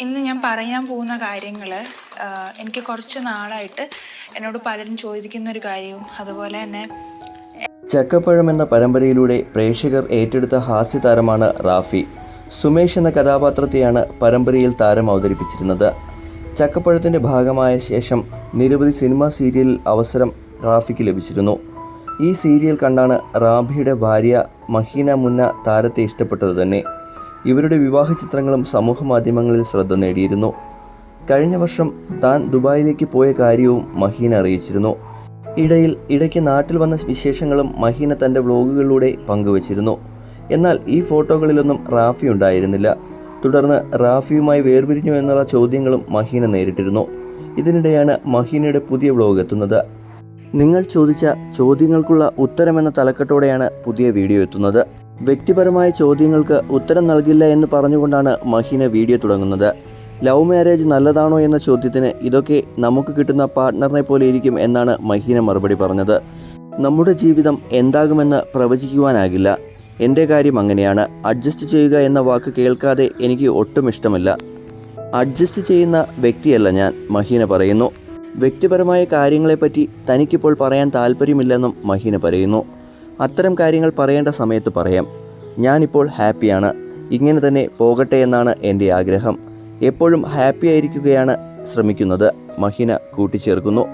ഇന്ന് ഞാൻ പറയാൻ പോകുന്ന കാര്യങ്ങൾ എനിക്ക് കുറച്ച് നാളായിട്ട് എന്നോട് പലരും ചോദിക്കുന്ന ഒരു കാര്യവും അതുപോലെ തന്നെ ചക്കപ്പഴം എന്ന പരമ്പരയിലൂടെ പ്രേക്ഷകർ ഏറ്റെടുത്ത ഹാസ്യ താരമാണ് റാഫി. സുമേഷ് എന്ന കഥാപാത്രത്തെയാണ് പരമ്പരയിൽ താരം അവതരിപ്പിച്ചിരുന്നത്. ചക്കപ്പഴത്തിന്റെ ഭാഗമായ ശേഷം നിരവധി സിനിമാ സീരിയലിൽ അവസരം റാഫിക്ക് ലഭിച്ചിരുന്നു. ഈ സീരിയൽ കണ്ടാണ് റാഫിയുടെ ഭാര്യ മഹീന മുന്ന താരത്തെ ഇഷ്ടപ്പെട്ടത് തന്നെ. ഇവരുടെ വിവാഹ ചിത്രങ്ങളും സമൂഹ മാധ്യമങ്ങളിൽ ശ്രദ്ധ നേടിയിരുന്നു. കഴിഞ്ഞ വർഷം താൻ ദുബായിലേക്ക് പോയ കാര്യവും മഹീന അറിയിച്ചിരുന്നു. ഇടയിൽ ഇടയ്ക്ക് നാട്ടിൽ വന്ന വിശേഷങ്ങളും മഹീന തന്റെ വ്ലോഗുകളിലൂടെ പങ്കുവച്ചിരുന്നു. എന്നാൽ ഈ ഫോട്ടോകളിലൊന്നും റാഫി ഉണ്ടായിരുന്നില്ല. തുടർന്ന് റാഫിയുമായി വേർപിരിഞ്ഞു എന്നുള്ള ചോദ്യങ്ങളും മഹീന നേരിട്ടിരുന്നു. ഇതിനിടെയാണ് മഹീനയുടെ പുതിയ വ്ലോഗ് എത്തുന്നത്. നിങ്ങൾ ചോദിച്ച ചോദ്യങ്ങൾക്കുള്ള ഉത്തരമെന്ന തലക്കെട്ടോടെയാണ് പുതിയ വീഡിയോ എത്തുന്നത്. വ്യക്തിപരമായ ചോദ്യങ്ങൾക്ക് ഉത്തരം നൽകില്ല എന്ന് പറഞ്ഞുകൊണ്ടാണ് മഹീന വീഡിയോ തുടങ്ങുന്നത്. ലവ് മാരേജ് നല്ലതാണോ എന്ന ചോദ്യത്തിന് ഇതൊക്കെ നമുക്ക് കിട്ടുന്ന പാർട്ട്ണറിനെ പോലെ ഇരിക്കും എന്നാണ് മഹീന മറുപടി പറഞ്ഞത്. നമ്മുടെ ജീവിതം എന്താകുമെന്ന് പ്രവചിക്കുവാനാകില്ല. എന്റെ കാര്യം അങ്ങനെയാണ്. അഡ്ജസ്റ്റ് ചെയ്യുക എന്ന വാക്ക് കേൾക്കാതെ എനിക്ക് ഒട്ടും ഇഷ്ടമില്ല. അഡ്ജസ്റ്റ് ചെയ്യുന്ന വ്യക്തിയല്ല ഞാൻ മഹീന പറയുന്നു. വ്യക്തിപരമായ കാര്യങ്ങളെപ്പറ്റി തനിക്കിപ്പോൾ പറയാൻ താല്പര്യമില്ലെന്നും മഹീന പറയുന്നു. അത്തരം കാര്യങ്ങൾ പറയേണ്ട സമയത്ത് പറയാം. ഞാനിപ്പോൾ ഹാപ്പിയാണ്. ഇങ്ങനെ തന്നെ പോകട്ടെ എന്നാണ് എന്റെ ആഗ്രഹം. എപ്പോഴും ഹാപ്പി ആയിരിക്കുകയാണ് ശ്രമിക്കുന്നത്. മഹിന കൂട്ടിച്ചേർക്കുന്നു.